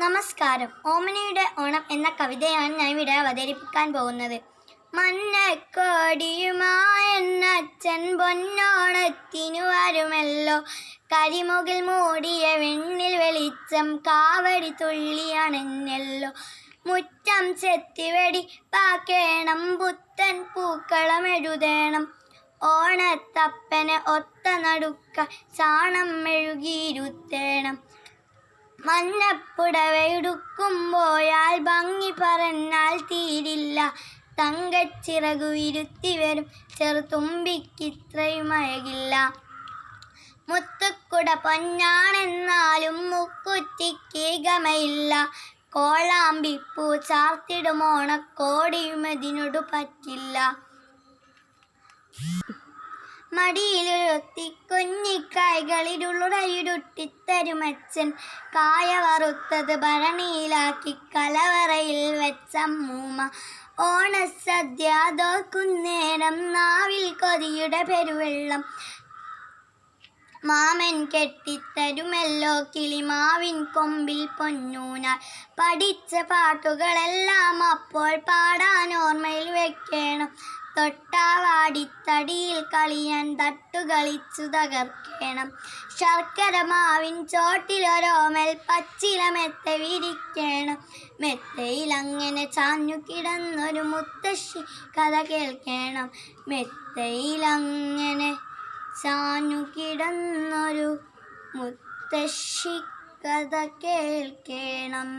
നമസ്കാരം. ഓമനയുടെ ഓണം എന്ന കവിതയാണ് ഞാൻ ഇവിടെ അവതരിപ്പിക്കാൻ പോകുന്നത്. മന്നക്കോടിയുമായെന്നച്ഛൻ പൊന്നോണത്തിനു വരുമല്ലോ. കരിമുകിൽ മൂടിയ വെണ്ണിൽ വെളിച്ചം കാവടി തുള്ളിയണഞ്ഞല്ലോ മുറ്റം ചെത്തിവെടി പാക്കേണം പുത്തൻ പൂക്കളം എഴുതേണം. ഓണത്തപ്പനെ ഒത്ത നടുക്ക ചാണം മെഴുകിയിരുത്തേണം. മഞ്ഞപ്പുടവയുടുക്കുമ്പോയാൽ ഭംഗി പറഞ്ഞാൽ തീരില്ല. തങ്കച്ചിറകു ഇരുത്തി വരും ചെറുതുമ്പിക്കിത്രയും അഴകില്ല. മുത്തുക്കുട പൊന്നാണെന്നാലും മുക്കുറ്റിക്ക് ഗമയില്ല. കോളാമ്പിപ്പൂ ചാർത്തിടുമോണക്കോടിയും അതിനോട് പറ്റില്ല മടിയിലുരുത്തി കുഞ്ഞിക്കായ്കളിരുളുടയിരുട്ടിത്തരുമച്ചൻ കായ വറുത്തത് ഭരണിയിലാക്കി കലവറയിൽ വെച്ചമ്മൂമ്മ ഓണസദ്യ തോക്കുന്നേരം നാവിൽ കൊതിയുടെ പെരുവെള്ളം. മാമൻ കെട്ടിത്തരുമല്ലോ കിളിമാവിൻ കൊമ്പിൽ പൊന്നൂനാൽ. പഠിച്ച പാട്ടുകളെല്ലാം അപ്പോൾ പാടാൻ ഓർമ്മയിൽ വെക്കണം. തൊട്ടാവാടിത്തടിയിൽ കളിയാൻ തട്ടുകളിച്ചു തകർക്കണം. ശർക്കര മാവിൻ ചോട്ടിലൊരോമൽ പച്ചില മെത്ത വിരിക്കണം. മെത്തയിൽ അങ്ങനെ ചാഞ്ഞു കിടന്നൊരു മുത്തശ്ശി കഥ കേൾക്കണം. മെത്തയിൽ അങ്ങനെ ചാഞ്ഞു കിടന്നൊരു മുത്തശ്ശി കഥ കേൾക്കണം.